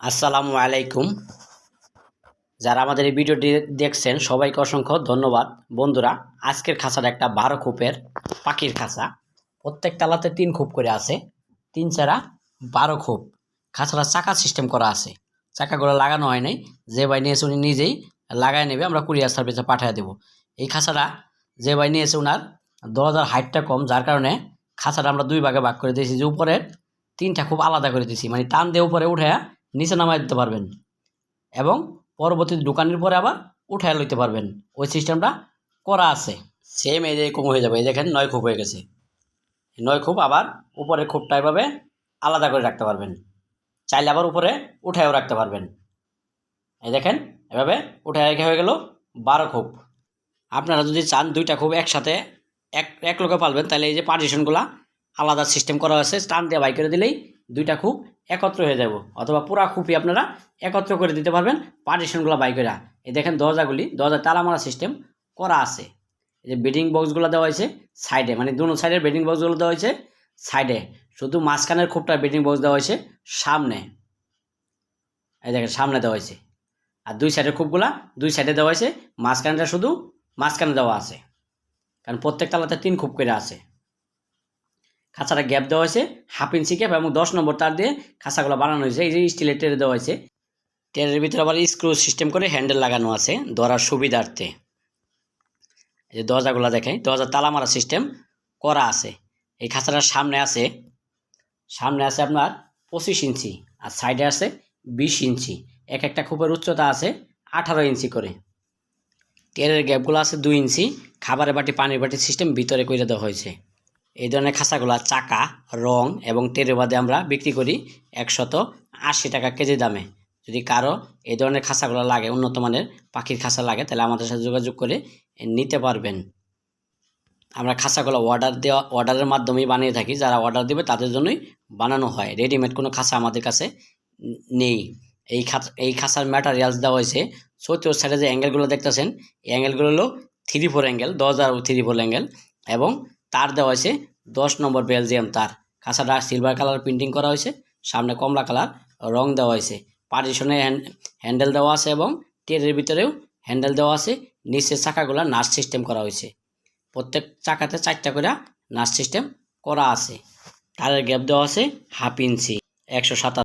আসসালামু আলাইকুম। যারা আমাদের এই ভিডিওটি দেখছেন, সবাইকে অসংখ্য ধন্যবাদ। বন্ধুরা, আজকের খাঁচাটা একটা বারো খোপের পাখির খাঁচা। প্রত্যেক তালাতে তিন খোপ করে আছে। তিন চারা, বারো খোপ। খাঁচাটা চাকা সিস্টেম করা আছে। চাকাগুলো লাগানো হয় নাই। যে ভাই নিয়েছে উনি নিজেই লাগাই নেবে, আমরা কুরিয়ার সার্ভিসে পাঠিয়ে দেবো। এই খাঁচাটা যে ভাই নিয়েছে ওনার দরজার হাইটটা কম, যার কারণে খাঁচাটা আমরা দুই ভাগে ভাগ করে দিয়েছি। যে উপরের তিনটা খুব আলাদা করে দিয়েছি। মানে টান দিয়ে উপরে উঠে নিচে নামাই দিতে পারবেন এবং পরবর্তী দোকানের পরে আবার উঠায় লইতে পারবেন। ওই সিস্টেমটা করা আছে। সেম এই যে কম হয়ে যাবে। এই দেখেন নয় খুব হয়ে গেছে। নয় খুব আবার উপরে খুবটা এভাবে আলাদা করে রাখতে পারবেন। চাইলে আবার উপরে উঠায়ও রাখতে পারবেন। এই দেখেন, এভাবে উঠে রেখে হয়ে গেল বারো খুব আপনারা যদি চান দুইটা খুব একসাথে এক এক লোকে পালবেন, তাহলে এই যে পার্টিশনগুলা আলাদা সিস্টেম করা হয়েছে স্টান দিয়ে বাই করে দিলেই দুইটা খুব একত্র হয়ে যাব। অথবা পুরা খুপি আপনারা একত্র করে দিতে পারবেন পার্টিশনগুলো বাই করে এই দেখেন দরজাগুলি দরজা তালা মারা সিস্টেম করা আছে। এই যে বেডিং বক্সগুলো দেওয়া হয়েছে সাইডে মানে দুনো সাইডের বেডিং বক্সগুলো দেওয়া হয়েছে সাইডে শুধু মাঝখানের খুবটা বেডিং বক্স দেওয়া হয়েছে সামনে। এই দেখেন সামনে দেওয়া হয়েছে। আর দুই সাইডের খুবগুলা দুই সাইডে দেওয়া হয়েছে, মাঝখানটা শুধু মাঝখানে দেওয়া আছে। কারণ প্রত্যেক তালাতে তিন খুব করে আছে। খাঁচাটা গ্যাপ দেওয়া হয়েছে হাফ ইঞ্চি গ্যাপ এবং দশ নম্বর তার দিয়ে খাঁচাগুলো বানানো হয়েছে। এই যে স্টিলের টেরে দেওয়া হয়েছে টেরের ভিতরে আবার স্ক্রু সিস্টেম করে হ্যান্ডেল লাগানো আছে ধরার সুবিধার্থে। এই যে দরজাগুলো দেখেন দরজার তালা মারা সিস্টেম করা আছে। এই খাঁচাটার সামনে আছে সামনে আছে আপনার পঁচিশ ইঞ্চি আর সাইডে আছে বিশ ইঞ্চি এক একটা খুবের উচ্চতা আছে আঠারো ইঞ্চি করে। টেরের গ্যাপগুলো আছে দুই ইঞ্চি খাবারের বাটি, পানির বাটি সিস্টেম ভিতরে করে দেওয়া হয়েছে। এই ধরনের খাঁচাগুলো চাকা, রং এবং টেরে বাদে আমরা বিক্রি করি একশত আশি টাকা কেজি দামে। যদি কারও এই ধরনের খাঁচাগুলো লাগে, উন্নত মানের পাখির খাঁচা লাগে, তাহলে আমাদের সাথে যোগাযোগ করে নিতে পারবেন। আমরা খাঁচাগুলো অর্ডার দেওয়া অর্ডারের মাধ্যমেই বানিয়ে থাকি। যারা অর্ডার দেবে, তাদের জন্যই বানানো হয়। রেডিমেড কোনো খাঁচা আমাদের কাছে নেই। এই খাঁচা, এই খাঁচার ম্যাটারিয়ালস দেওয়া হয়েছে। চৌত্রিশ সাইডে যে অ্যাঙ্গেলগুলো দেখতেছেন, এই অ্যাঙ্গেলগুলো হলো থ্রি ফোর অ্যাঙ্গেল দশ হাজার থ্রি ফোর অ্যাঙ্গেল এবং তার দেওয়া হয়েছে দশ নম্বর বেলজিয়াম তার। কাঁচাটা সিলভার কালার প্রিন্টিং করা হয়েছে, সামনে কমলা কালার রং দেওয়া হয়েছে। পার্টিশনে হ্যান্ডেল দেওয়া আছে এবং টেরের ভিতরেও হ্যান্ডেল দেওয়া আছে। নিচের চাকাগুলো নার্স সিস্টেম করা হয়েছে। প্রত্যেক চাকাতে চারটা করে নার্স সিস্টেম করা আছে। তারের গ্যাপ দেওয়া আছে হাফ ইঞ্চি, একশো সাতাশ